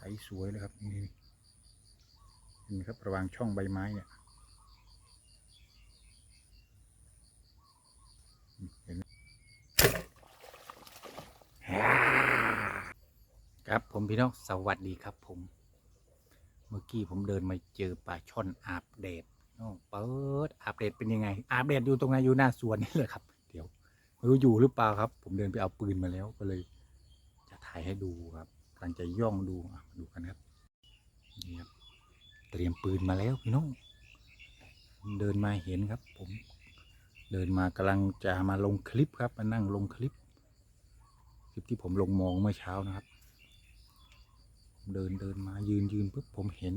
ใสสวยเลยครับนี่เห็นไหมครับระหว่างช่องใบไม้เนี่ยเห็นไหมครับผมพี่น้องสวัสดีครับผม เมื่อกี้ผมเดินมาเจอปลาช่อนอาบแดดน้องเปิดอาบแดดเป็นยังไง อาบแดดอยู่ตรงไหนอยู่หน้าสวนนี่เลยครับ เดี๋ยวไม่รู้อยู่หรือเปล่าครับ ผมเดินไปเอาปืนมาแล้วก็เลย จะถ่ายให้ดูครับ กำลังจะย่องดูมาดูกันครับนี่ครับ เตรียมปืนมาแล้วพี่น้อง เดินมาเห็นครับ ผม เดินมากำลังจะมาลงคลิปครับ มานั่งลงคลิป คลิปที่ผมลงมองเมื่อเช้านะครับ เดินเดินมายืนยืนปุ๊บผมเห็น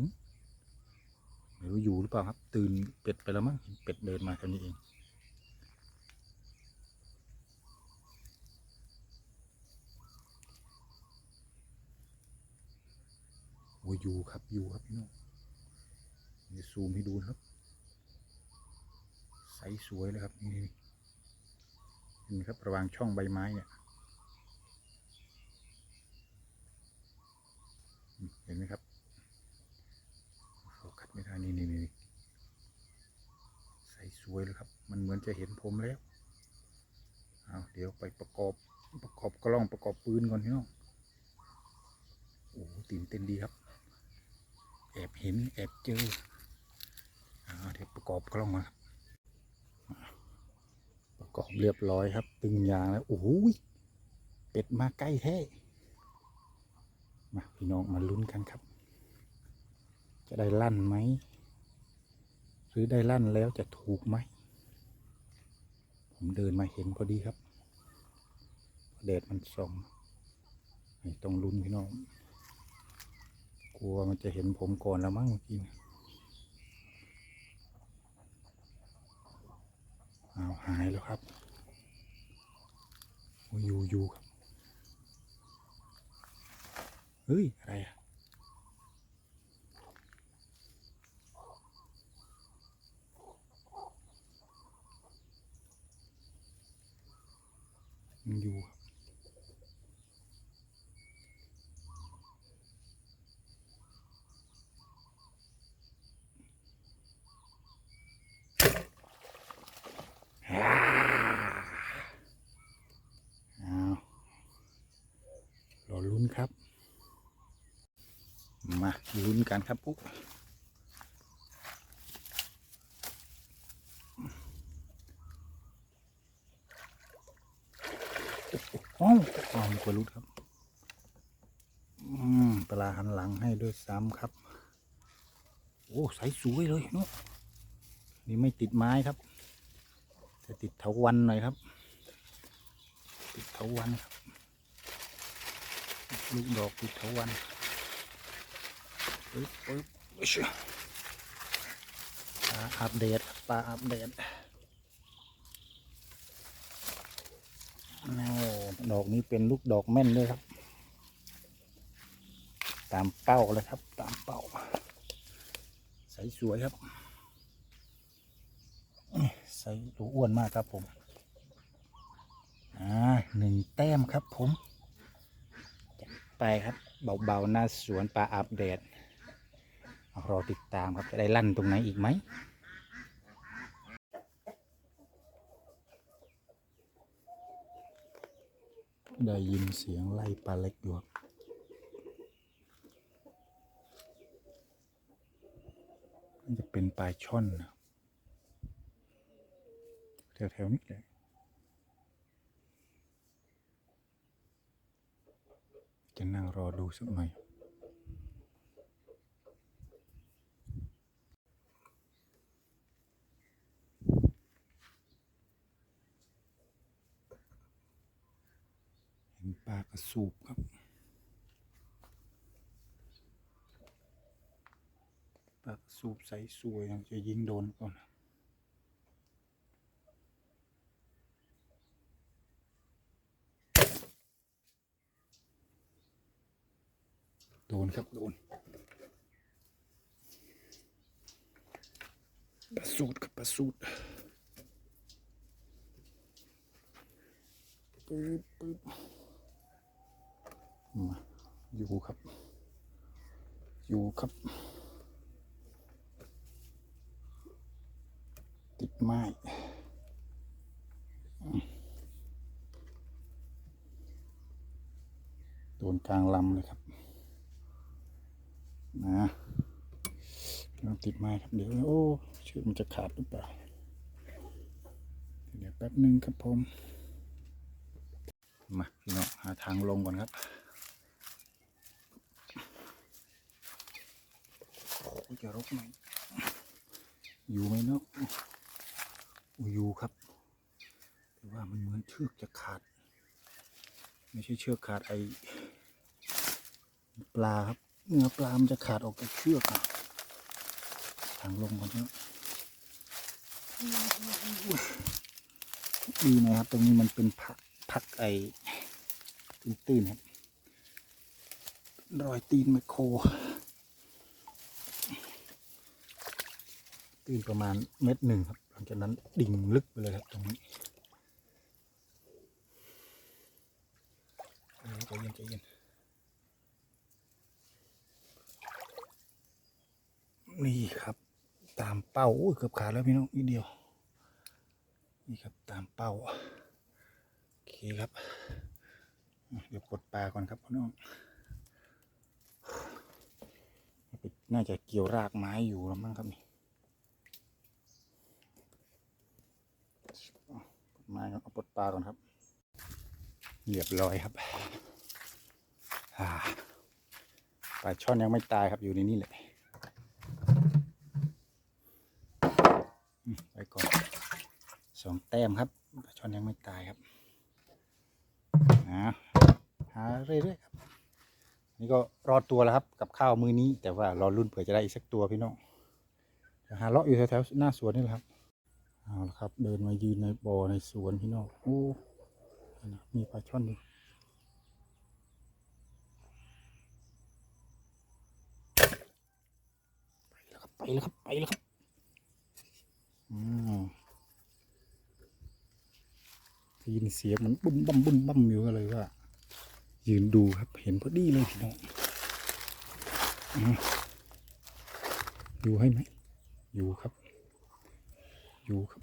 ไม่รู้อยู่หรือเปล่าครับ ตื่นเป็ดไปแล้วมั้งเห็นเป็ดเดินมาแค่นี้เอง อ้ยอยู่ครับอยู่ครับพี่น้องนี่ซูมให้ดูนะครับ ใสสวยเลยครับนี่เห็นไหมครับระหว่างช่องใบไม้เนี่ยเห็นไหมครับโฟกัสไม่ได้นี่นี่นี่ใสสวยเลยครับ มันเหมือนจะเห็นผมแล้วเอาเดี๋ยวไปประกอบประกอบกล้องประกอบปืนก่อนพี่น้องโอ้ตื่นเต้นดีครับ แอบเห็นแอบเจออาเดี๋ยวประกอบกล้องมาประกอบเรียบร้อยครับ ตึงยางแล้วโอ้โหยเป็ดมาใกล้แท้มาพี่น้องมาลุ้นกันครับ จะได้ลั่นไหมหรือได้ลั่นแล้วจะถูกไหมผมเดินมาเห็นพอดีครับแดดมันส่องต้องลุ้นพี่น้อง ลัวมันจะเห็นผมก่อนแล้วมั้งเมื่อกี้เนี่ยอ้าวหายแล้วครับอยู่อยู่ครับเฮ้ย อะไรอะมันอยู่ครับอ้าวรอลุ้นครับ มาลุ้นกันครับปุ๊บโอ้โหอ้าวมีกว่าลุ้นครับ อืมปลาหันหลังให้ด้วยซ้ำครับ โอ้ใสสวยเลยเนาะนี่ไม่ติดไม้ครับจะติดเถาวันหน่อยครับ ติดเถาวันครับ ลูกดอกติดเถาวัน ปึ๊บปึ๊บปลาอัปเดตปลาอัปเดตโอ้ดอกนี้เป็นลูกดอกแม่นด้วยครับ ตามเป้าเลยครับ ตามเป้าใสสวยครับใสตัวอ้วนมากครับผมอ่าหนึ่งแต้มครับผม ไปครับ เบาๆหน้าสวนปลาอัปเดต รอติดตามครับจะได้ลั่นตรงไหนอีกไหมได้ยินเสียงไล่ปลาเล็กอยู่ครับน่าจะเป็นปลาช่อนนะแถวๆนี้แหละจะนั่งรอดูสักหน่อย เห็นปลากระสูบครับ ปากระสูบใสสวยจะยิงโดนก่อนโดนครับ โดนปลาสูดครับปลาสูดปึ๊บปึ๊บ มาอยู่ครับ อยู่ครับ ติดไม้โดนกลางลำเลยครับ นะลองติดไม้ครับเดี๋ยวโอ้เชือกมันจะขาดหรือเปล่า เดี๋ยวแป๊บหนึ่งครับผม มาพี่น้องหาทางลงก่อนครับ จะรกไหมอยู่ไหมเนาะอู้อยู่ครับแต่ว่ามันเหมือนเชือกจะขาด ไม่ใช่เชือกขาดไอปลาครับเนื้อปลามันจะขาดออกจากเชือกนะทางลงก่อนเนาะดีนะครับ ตรงนี้มันเป็นผักผักไอตื้นๆครับรอยตีนไมโคร ตื้นประมาณเม็ดหนึ่งครับ หลังจากนั้นดิ่งลึกไปเลยครับตรงนี้ใจเย็นใจเย็นนี่ครับ ตามเป้าโอ้ยเกือบขาดแล้วพี่น้องนิดเดียว นี่ครับตามเป้าโอเคครับ เดี๋ยวปลดปลาก่อนครับพี่น้องน่าจะเกี่ยวรากไม้อยู่แล้วมั้งครับนี่ปลดไม้ก่อนเอา ปลาก่อนครับเรียบร้อยครับปลาช่อนยังไม่ตายครับอยู่ในนี้แหละไปก่อนสองแต้มครับปลาช่อนยังไม่ตายครับหาเรื่อยๆครับนี่ก็รอดตัวแล้วครับกับข้าวมือนี้ แต่ว่ารอรุ่นเผื่อจะได้อีกสักตัวพี่น้องหาเลาะอยู่แถวๆหน้าสวนนี่แหละครับ เอาละครับ เดินมายืนในบ่อในสวนพี่น้องโอ้มีปลาช่อนอยู่ไปแล้วครับ ไปแล้วครับไปแล้วครับอืมได้ยินเสียงมันบุ้มบั่มบุ้มบั่มอยู่ก็เลยว่า ยืนดูครับ เห็นพอดีเลยพี่น้องอืมอยู่ให้ไหม อยู่ครับ อยู่ครับ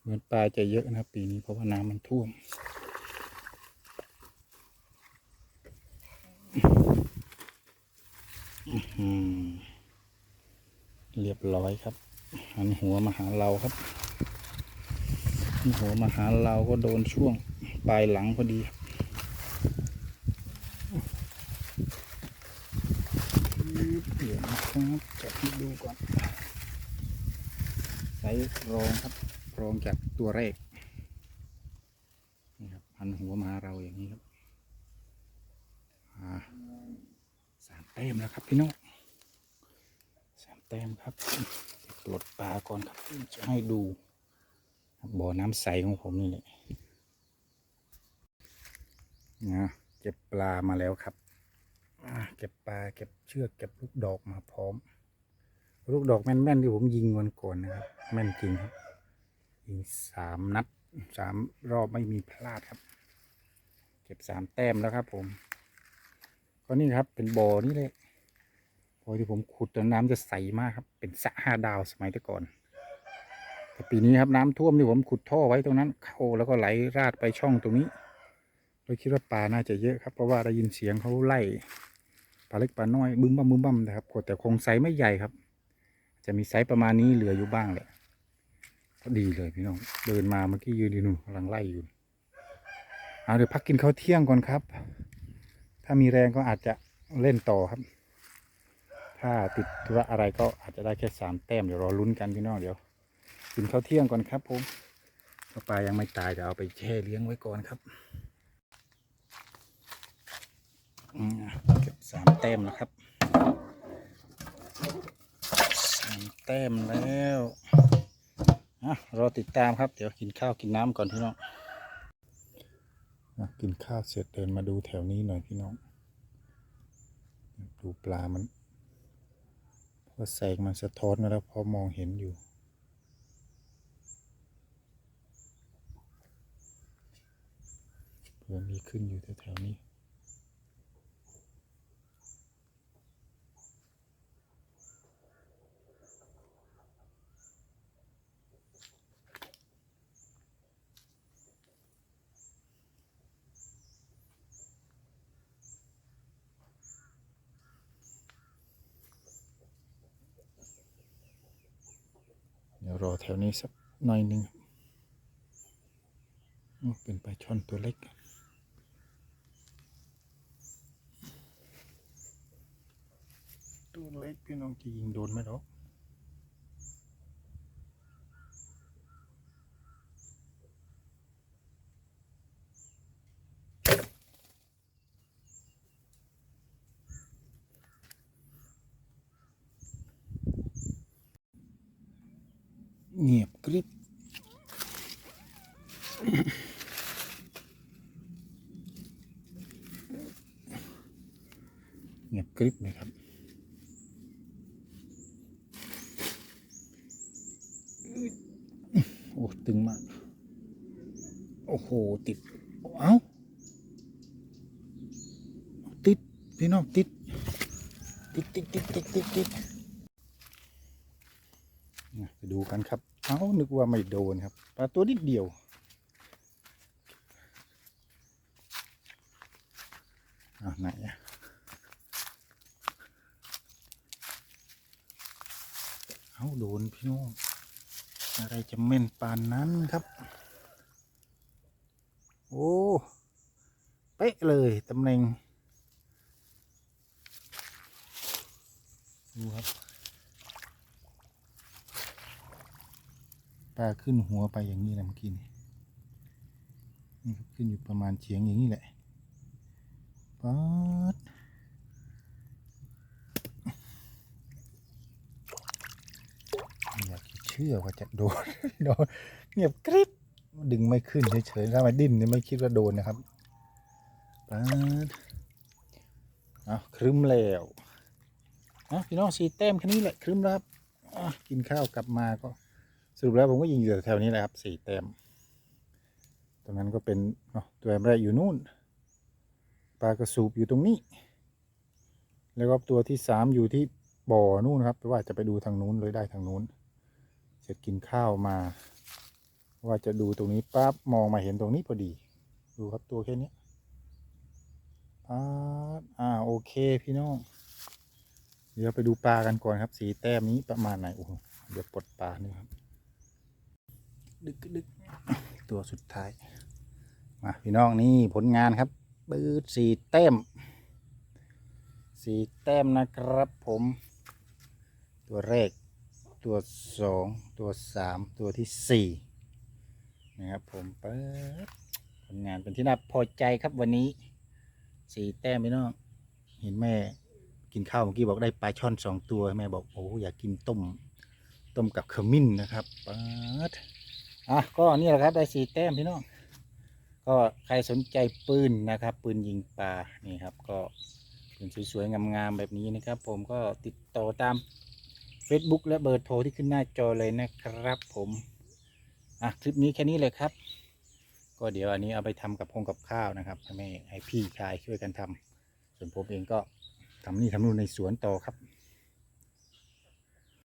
เหมือนปลาจะเยอะนะปีนี้เพราะว่าน้ำมันท่วม เรียบร้อยครับ หันหัวมาหาเราครับหันหัวมาหาเราก็โดนช่วงปลายหลังพอดีครับเดี๋ยวนะ ครับจับดูก่อนไซส์รองครับรองจากตัวแรกนี่ครับหันหัวมาเราอย่างนี้ครับอ่าสามแต้มแล้วครับพี่น้องสามแต้มครับปลดปลาก่อนครับจะให้ดูบ่อน้ำใสของผมนี่แหละนะเก็บปลามาแล้วครับ เก็บปลาเก็บเชือกเก็บลูกดอกมาพร้อม ลูกดอกแม่นๆที่ผมยิงวันก่อนนะครับ แม่นจริงครับยิงสามนัดสามรอบไม่มีพลาดครับ เก็บสามแต้มแล้วครับ ผมก็นี่ครับเป็นบ่อนี่เลยพอที่ผมขุดแต่น้ำจะใสมากครับ เป็นสระห้าดาวสมัยแต่ก่อนแต่ปีนี้ครับน้ำท่วมที่ผมขุดท่อไว้ตรงนั้นเข้าแล้วก็ไหลราดไปช่องตรงนี้เราคิดว่าปลาน่าจะเยอะครับเพราะว่าได้ยินเสียงเขาไล่ ปลาเล็กปลาน้อยบึ้มบั่มบึ้มบั่มนะครับแต่คงไซส์ไม่ใหญ่ครับ จะมีไซส์ประมาณนี้เหลืออยู่บ้างแหละก็ดีเลยพี่น้องเดินมาเมื่อกี้ยืนอยู่นู่นกำลังไล่อยู่เอาเดี๋ยวพักกินข้าวเที่ยงก่อนครับ ถ้ามีแรงก็อาจจะเล่นต่อครับ ถ้าติดธุระอะไรก็อาจจะได้แค่สามแต้มเดี๋ยวรอลุ้นกันพี่น้องเดี๋ยวกินข้าวเที่ยงก่อนครับผมถ้าปลายังไม่ตายจะเอาไปแช่เลี้ยงไว้ก่อนครับอืมเก็บสาม แต้มแล้วครับสามแต้มแล้วอะรอติดตามครับ เดี๋ยวกินข้าวกินน้ำก่อนพี่น้องกินข้าวเสร็จเดินมาดูแถวนี้หน่อยพี่น้อง ดูปลามันเพราะแสงมันสะท้อนมาแล้วพอมองเห็นอยู่ผื่อมีขึ้นอยู่แถวๆนี้ ดี๋ยวรอแถวนี้สักหน่อยหนึ่งเป็นปลาช่อนตัวเล็กตัวเล็กพี่น้องจะยิงโดนไหมหรอ เงียบกริบเงียบกริบเลยครับ โอ้ ตึงมาก โอ้โห ติด เอ้า ติด พี่น้องติด ติดติดติดติดติดติดไปดูกันครับ เอ้านึกว่าไม่โดนครับปลาตัวนิดเดียว อะไหนอะเอาโดนพี่น้องอะไรจะแม่นปานนั้นครับ โอ้เป๊ะเลยตำแหน่งดูครับ ปลาขึ้นหัวไปอย่างนี้แหละเมื่อกี้นี่นี่ครับขึ้นอยู่ประมาณเฉียงอย่างนี้แหละป๊าดอยากเชื่อว่าจะโดนโดนเงียบกริบดึงไม่ขึ้นเฉยๆถ้ามาดิ้นนี่ไม่คิดว่าโดนนะครับป๊าดเอาครึ้มแล้วอะพี่น้องสีแต้มแค่นี้แหละครึ้มแล้วครับกินข้าวกลับมาก็ สรุปแล้วผมก็ยิงอยู่แถวนี้แหละครับสี่แต้มตรงนั้นก็เป็นตัวแรกอยู่นู่น ปลากระสูบอยู่ตรงนี้ แล้วก็ตัวที่สามอยู่ที่บ่อนู่นครับว่าจะไปดูทางนู้นเลยได้ทางนู้น เสร็จกินข้าวมา ว่าจะดูตรงนี้ปั๊บมองมาเห็นตรงนี้พอดี ดูครับตัวแค่นี้ปั๊บอ่าโอเคพี่น้อง เดี๋ยวไปดูปลากันก่อนครับ สีแต้มนี้ประมาณไหนโอ้โหเดี๋ยวปลดปลานี่ครับ ดึกดึกตัวสุดท้าย มาพี่น้องนี่ผลงานครับปืดสี่แต้มสี่แต้มนะครับผม ตัวแรก ตัวสอง ตัวสามตัวที่สี่นะครับผมเปิดผลงานเป็นที่น่าพอใจครับวันนี้สี่แต้มพี่น้องเห็นแม่กินข้าวเมื่อกี้บอกได้ปลาช่อนสองตัวแม่บอกโอ้อยากกินต้ม ต้มกับขมิ้นนะครับเปิด อะก็นี่แหละครับได้สี่แต้มพี่น้องก็ใครสนใจปืนนะครับ ปืนยิงปลานี่ครับ ก็ปืนสวยๆงามๆแบบนี้นะครับ ผมก็ติดต่อตาม Facebook และเบอร์โทรที่ขึ้นหน้าจอเลยนะครับผมอะคลิปนี้แค่นี้เลยครับ ก็เดี๋ยวอันนี้เอาไปทำกับพงกับข้าวนะครับให้แม่ให้พี่ชายช่วยกันทำส่วนผมเองก็ทำนี่ทำนู่นในสวนต่อครับ